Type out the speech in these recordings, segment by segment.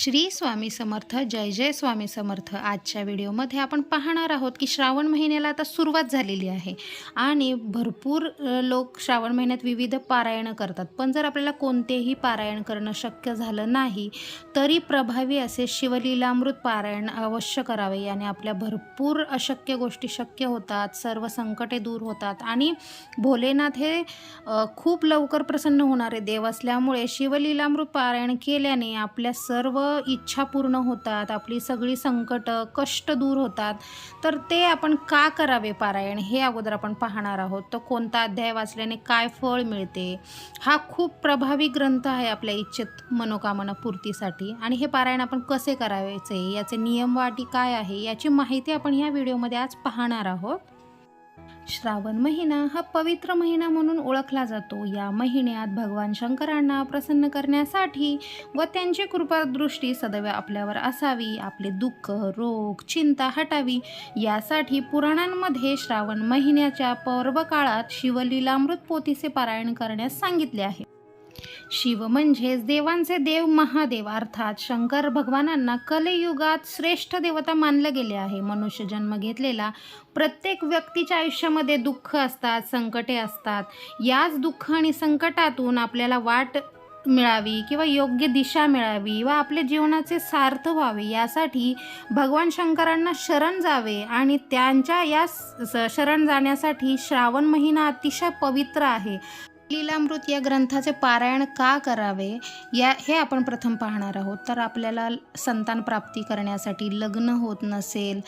श्री स्वामी समर्थ जय जय स्वामी समर्थ. आजच्या व्हिडिओमध्ये आपण पाहणार आहोत की श्रावण महिन्याला आता सुरुवात झालेली आहे. आणि भरपूर लोक श्रावण महिन्यात विविध पारायणं करतात. पण जर आपल्याला कोणतेही पारायण करणं शक्य झालं नाही तरी प्रभावी असे शिवलीलामृत पारायण अवश्य करावे. याने आपल्या भरपूर अशक्य गोष्टी शक्य होतात सर्व संकटे दूर होतात. आणि भोलेनाथ हे खूप लवकर प्रसन्न होणारे देव असल्यामुळे शिवलीलामृत पारायण केल्याने आपल्या सर्व इच्छा पूर्ण होतात आपली सगळी संकट कष्ट दूर होतात. तर ते आपण का करावे पारायण हे अगोदर आपण पाहणार आहोत. तर कोणता अध्याय वाचल्याने काय फळ मिळते? हा खूप प्रभावी ग्रंथ आहे आपल्या इच्छित मनोकामना पूर्तीसाठी. आणि हे पारायण आपण कसे करायचे? याचे नियम वाटी काय आहे? याची माहिती आपण या व्हिडिओमध्ये आज पाहणार आहोत. श्रावण महिना हा पवित्र महिना म्हणून ओळखला जातो. या महिन्यात भगवान शंकरांना प्रसन्न करण्यासाठी व त्यांची कृपादृष्टी सदैव आपल्यावर असावी. आपले दुःख रोग चिंता हटावी. यासाठी पुराणांमध्ये श्रावण महिन्याच्या पर्वकाळात शिवलीलामृत पोतीचे पारायण करण्यास सांगितले आहे. शिव म्हणजेच देवांचे देव महादेव अर्थात शंकर भगवानांना कलियुगात श्रेष्ठ देवता मानलं गेले आहे. मनुष्य जन्म घेतलेला प्रत्येक व्यक्तीच्या आयुष्यामध्ये दुःख असतात संकटे असतात. याच दुःख आणि संकटातून आपल्याला वाट मिळावी किंवा योग्य दिशा मिळावी व आपल्या जीवनाचे सार्थ व्हावे यासाठी भगवान शंकरांना शरण जावे आणि त्यांच्या या शरण जाण्यासाठी श्रावण महिना अतिशय पवित्र आहे. लीलामृत या ग्रंथाचे पारायण का करावे? या हे आपण प्रथम पाहणार आहोत. तर आपल्याला संतान प्राप्ती करण्यासाठी लग्न होत नसेल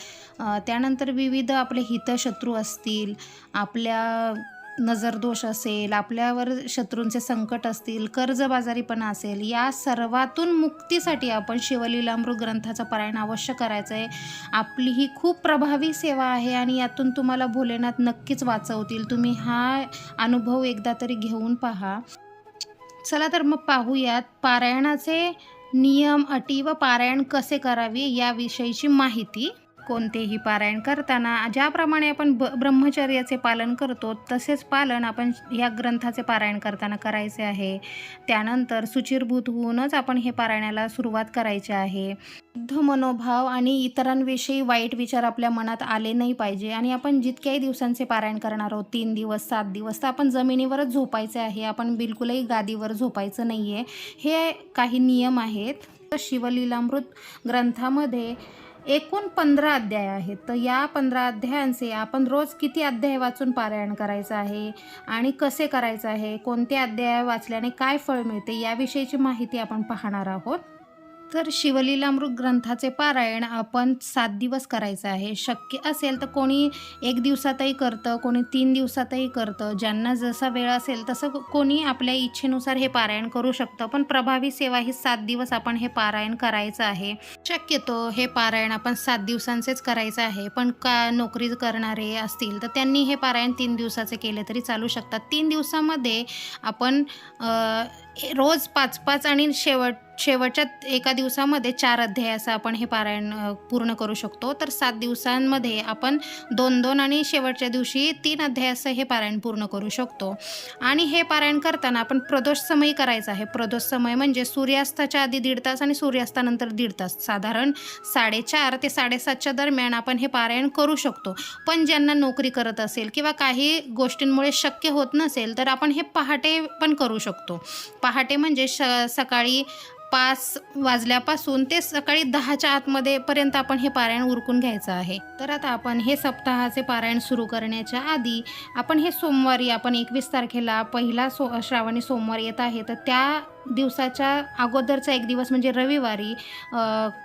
त्यानंतर विविध आपले हितशत्रू असतील आपल्या नजरदोष असेल आपल्यावर शत्रूंचे संकट असतील कर्जबाजारीपणा असेल या सर्वातून मुक्तीसाठी आपण शिवलीलामृत ग्रंथाचं पारायण अवश्य करायचं आहे आपली ही खूप प्रभावी सेवा आहे आणि यातून तुम्हाला भोलेनाथ नक्कीच वाचवतील. तुम्ही हा अनुभव एकदा तरी घेऊन पहा. चला तर मग पाहूयात पारायणाचे नियम अटी व पारायण कसे करावे याविषयीची माहिती. कोणतेही पारायण करताना ज्याप्रमाणे आपण ब ब्रह्मचर्याचे पालन करतो तसेच पालन आपण या ग्रंथाचे पारायण करताना करायचे आहे. त्यानंतर सुचिरभूत होऊनच आपण हे पारायणाला सुरुवात करायची आहे. शुद्ध मनोभाव आणि इतरांविषयी वाईट विचार आपल्या मनात आले नाही पाहिजे आणि आपण जितक्याही दिवसांचे पारायण करणार आहोत तीन दिवस सात दिवस तर आपण जमिनीवरच झोपायचे आहे. आपण बिलकुलही गादीवर झोपायचं नाही आहे हे काही नियम आहेत. तर शिवलीलामृत ग्रंथामध्ये एकूण पंधरा अध्याय आहेत. तर या पंधरा अध्यायांचे आपण रोज किती अध्याय वाचून पारायण करायचं आहे आणि कसे करायचं आहे कोणते अध्याय वाचल्याने काय फळ मिळते याविषयीची माहिती आपण पाहणार आहोत. तर शिवलीलामृत ग्रंथाचे पारायण आपण सात दिवस करायचं आहे. शक्य असेल तर कोणी एक दिवसातही करतं कोणी तीन दिवसातही करतं. ज्यांना जसा वेळ असेल तसं कोणी आपल्या इच्छेनुसार हे पारायण करू शकतं. पण प्रभावी सेवा ही सात दिवस आपण हे पारायण करायचं आहे. शक्यतो हे पारायण आपण सात दिवसांचेच करायचं आहे. पण का नोकरी करणारे असतील तर त्यांनी हे पारायण तीन दिवसाचे केले तरी चालू शकतात. तीन दिवसामध्ये आपण रोज पाच पाच आणि शेवट शेवटच्या एका दिवसामध्ये चार अध्याय असं आपण हे पारायण पूर्ण करू शकतो. तर सात दिवसांमध्ये आपण दोन दोन आणि शेवटच्या दिवशी तीन अध्याय असं हे पारायण पूर्ण करू शकतो. आणि हे पारायण करताना आपण प्रदोष समय करायचा आहे. प्रदोष समय म्हणजे सूर्यास्ताच्या आधी दीड तास आणि सूर्यास्तानंतर दीड तास. साधारण साडेचार ते साडेसातच्या दरम्यान आपण हे पारायण करू शकतो. पण ज्यांना नोकरी करत असेल किंवा काही गोष्टींमुळे शक्य होत नसेल तर आपण हे पहाटे पण करू शकतो. पहाटे म्हणजे श सकाळी पाच वाजल्यापासून ते सकाळी दहाच्या आतमध्ये पर्यंत आपण हे पारायण उरकून घ्यायचं आहे. तर आता आपण हे सप्ताहाचे पारायण सुरू करण्याच्या आधी आपण हे सोमवारी आपण एकवीस तारखेला पहिला सो श्रावणी सोमवार येत आहे. तर त्या दिवसाच्या अगोदरचा एक दिवस म्हणजे रविवारी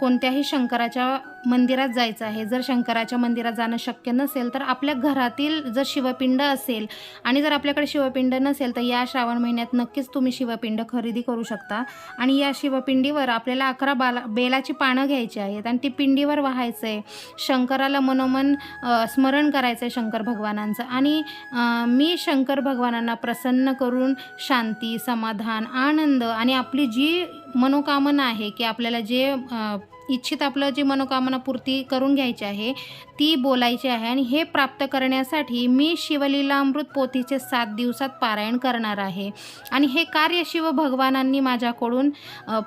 कोणत्याही शंकराच्या मंदिरात जायचं आहे. जर शंकराच्या मंदिरात जाणं शक्य नसेल तर आपल्या घरातील जर शिवपिंड असेल आणि जर आपल्याकडे शिवपिंड नसेल तर या श्रावण महिन्यात नक्कीच तुम्ही शिवपिंड खरेदी करू शकता. आणि या शिवपिंडीवर आपल्याला अकरा बाला बेलाची पानं घ्यायची आहेत आणि ती पिंडीवर व्हायचं आहे शंकराला मनोमन स्मरण करायचं आहे शंकर भगवानांचं. आणि मी शंकर भगवानांना प्रसन्न करून शांती समाधान आनंद आणि आपली जी मनोकामना आहे की आपल्याला जे इच्छित आपलं जी मनोकामना पूर्ती करून घ्यायची आहे ती बोलायची आहे आणि हे प्राप्त करण्यासाठी मी शिवलीला अमृत पोथीचे सात दिवसात पारायण करणार आहे. आणि हे कार्य शिव भगवानांनी माझ्याकडून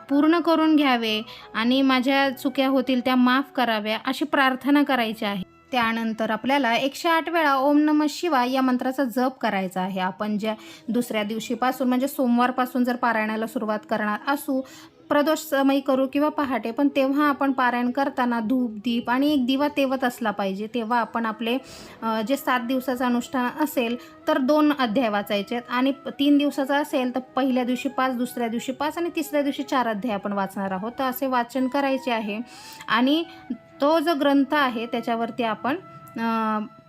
पूर्ण करून घ्यावे आणि माझ्या चुक्या होतील त्या माफ कराव्या अशी प्रार्थना करायची आहे. त्यानंतर आपल्याला एकशे आठ वेळा ओम नम शिवाय या मंत्राचा जप करायचा आहे. आपण ज्या दुसऱ्या दिवशीपासून म्हणजे सोमवारपासून जर पारायणाला सुरुवात करणार असू प्रदोष समय करू किंवा पहाटे पण तेव्हा आपण पारायण करताना धूप दीप आणि एक दिवा तेवत असला पाहिजे. तेव्हा आपण आपले जे सात दिवसाचं अनुष्ठान असेल तर दोन अध्याय वाचायचे आहेत. आणि तीन दिवसाचा असेल तर पहिल्या दिवशी पाच दुसऱ्या दिवशी पाच आणि तिसऱ्या दिवशी चार अध्याय आपण वाचणार आहोत. तर असे वाचन करायचे आहे. आणि तो जो ग्रंथ आहे त्याच्यावरती आपण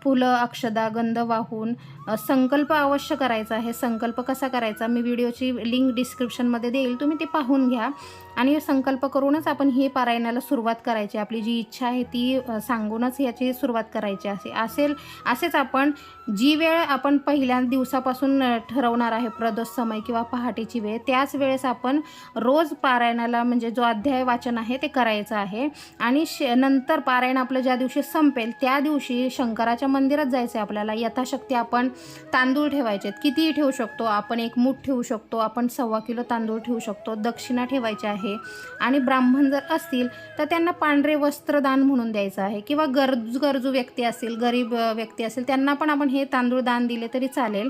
फुलं अक्षदा गंध वाहून संकल्प अवश्य करायचा आहे. संकल्प कसा करायचा? मी व्हिडिओची लिंक डिस्क्रिप्शनमध्ये देईल. तुम्ही ते पाहून घ्या. आणि संकल्प करूनच आपण हे पारायणाला सुरुवात करायची. आपली जी इच्छा आहे ती सांगूनच याची सुरुवात करायची असे असेल असेच आपण जी वेळ आपण पहिल्या दिवसापासून ठरवणार आहे प्रदोष समय किंवा पहाटेची वेळ त्याच वेळेस आपण रोज पारायणाला म्हणजे जो अध्याय वाचन आहे ते करायचं आहे. आणि श नंतर पारायण आपलं ज्या दिवशी संपेल त्या दिवशी शंकराच्या मंदिरात जायचं आहे आपल्याला. यथाशक्ती आपण तांदूळ ठेवायचे आहेत. कितीही ठेवू शकतो. आपण एक मूठ ठेवू शकतो. आपण सव्वा किलो तांदूळ ठेवू शकतो. दक्षिणा ठेवायची आहे. आणि ब्राह्मण जर असतील तर त्यांना पांढरे वस्त्रदान म्हणून द्यायचं आहे. किंवा गरजू गरजू व्यक्ती असतील गरीब व्यक्ती असतील त्यांना पण आपण हे तांदूळ दान दिले तरी चालेल.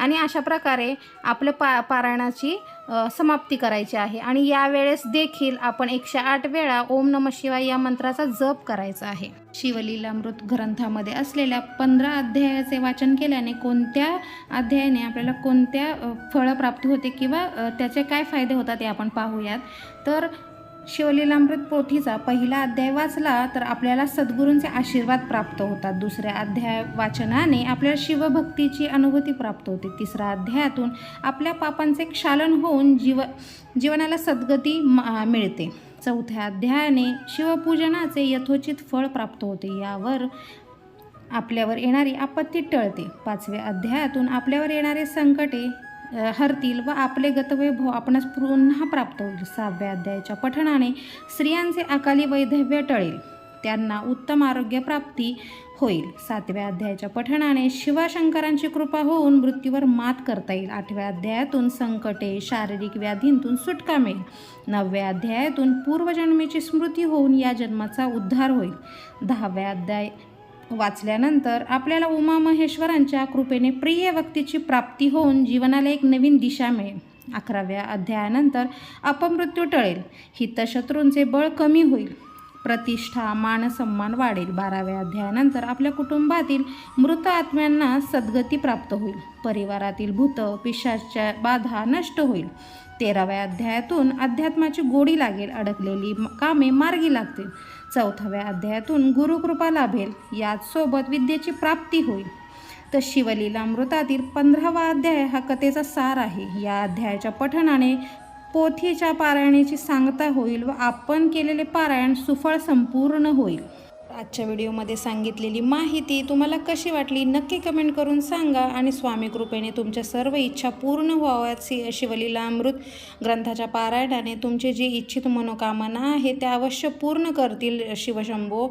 आणि अशा प्रकारे आपलं पा पारायणाची समाप्ती करायची आहे. आणि यावेळेस देखील आपण एकशे आठ वेळा ओम नम शिवाय या मंत्राचा जप करायचा आहे. शिवलीलामृत ग्रंथामध्ये असलेल्या पंधरा अध्यायाचे वाचन केल्याने कोणत्या अध्यायाने आपल्याला कोणत्या अ, फळप्राप्ती होते किंवा त्याचे काय फायदे होतात ते आपण पाहूयात. तर शिवलीलामृत पोथीचा पहिला अध्याय वाचला तर आपल्याला सद्गुरूंचे आशीर्वाद प्राप्त होतात. दुसऱ्या अध्याय वाचनाने आपल्याला शिवभक्तीची अनुभूती प्राप्त होते. तिसऱ्या अध्यायातून आपल्या पापांचे क्षालन होऊन जीव जीवनाला सद्गती मा- मिळते. चौथ्या अध्यायाने शिवपूजनाचे यथोचित फळ प्राप्त होते. यावर आपल्यावर येणारी आपत्ती टळते. पाचव्या अध्यायातून आपल्यावर येणारे संकटे हरतील व आपले गतवैभव आपणास पुन्हा प्राप्त होईल. सहाव्या अध्यायाच्या पठणाने स्त्रियांचे अकाली वैधव्य टळेल. त्यांना उत्तम आरोग्य प्राप्ती होईल. सातव्या अध्यायाच्या पठणाने शिवशंकरांची कृपा होऊन मृत्यूवर मात करता येईल. आठव्या अध्यायातून संकटे शारीरिक व्याधींतून सुटका मिळेल. नवव्या अध्यायातून पूर्वजन्मेची स्मृती होऊन या जन्माचा उद्धार होईल. दहाव्या अध्याय वाचल्यानंतर आपल्याला उमा महेश्वरांच्या कृपेने प्रिय व्यक्तीची प्राप्ती होऊन जीवनाला एक नवीन दिशा मिळेल. अकराव्या अध्यायानंतर अपमृत्यू टळेल. हितशत्रूंचे बळ कमी होईल. प्रतिष्ठा मानसन्मान वाढेल. बाराव्या अध्यायानंतर आपल्या कुटुंबातील मृत आत्म्यांना सद्गती प्राप्त होईल. परिवारातील भूत पिशाच्या बाधा नष्ट होईल. तेराव्या अध्यायातून अध्यात्माची गोडी लागेल. अडकलेली कामे मार्गी लागतील. चौथाव्या अध्यायातून गुरुकृपा लाभेल. याचसोबत विद्येची प्राप्ती होईल. तर शिवलीलामृतातील पंधरावा अध्याय हा कथेचा सार आहे. या अध्यायाच्या पठणाने पोथीच्या पारायणाची सांगता होईल व आपण केलेले पारायण सुफळ संपूर्ण होईल. आजच्या व्हिडिओमध्ये सांगितलेली माहिती तुम्हाला कशी वाटली नक्की कमेंट करून सांगा आणि स्वामी कृपेने तुमच्या सर्व इच्छा पूर्ण व्हाव्यात शि शिवलीला अमृत ग्रंथाच्या पारायणाने तुमचे जे इच्छित मनोकामना आहे त्या अवश्य पूर्ण करतील शिवशंभो.